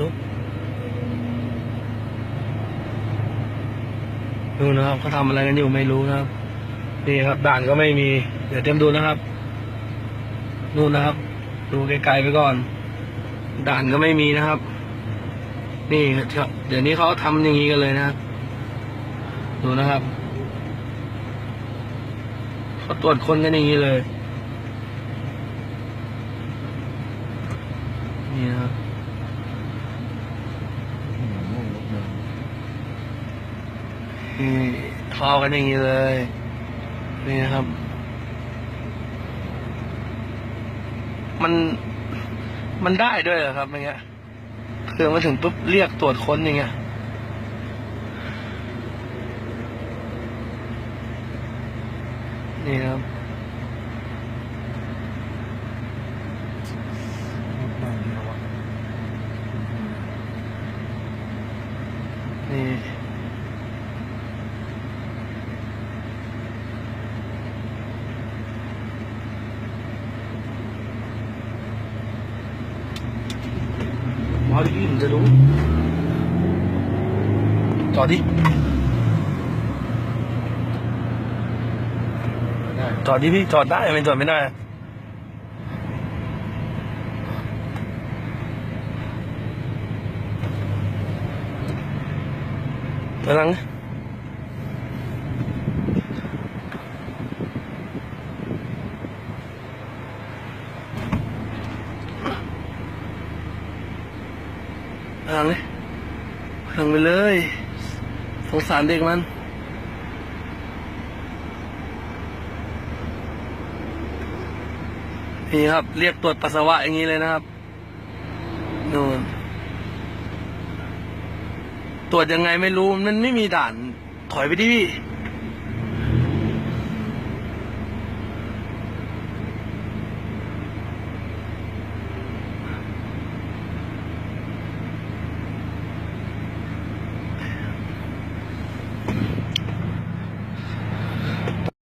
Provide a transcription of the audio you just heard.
รู้ดูนะครับเขาทำอะไรกันอยู่ไม่รู้นะครับ นี่ครับด่านก็ไม่มี เดี๋ยวเตรียมดูนะครับ นู่นนะครับ ดูไกลๆไปก่อน ด่านก็ไม่มีนะครับ นี่เดี๋ยวนี้เขาทำอย่างนี้กันเลยนะครับ ดูนะครับเขาตรวจคนกันอย่างนี้เลย นี่นะครับ นี่เข้ากันอย่างนี้เลย นี่นะครับ มันมันได้ด้วยเหรอครับอย่างเงี้ยคือมาถึงปุ๊บเรียกตรวจค้นอย่างเงี้ยนี่ครับนี่ มาดิผมจะรู้ จอดดิ จอดดิพี่ จอดได้ไม่จอดไม่ได้กำลัง กำลังเลยกำลังไปเลย สงสารเด็กมันนี่ครับ เรียกตรวจปัสสาวะอย่างนี้เลยนะครับนู่นตรวจยังไงไม่รู้ มันไม่มีด่าน ถอยไปดิพี่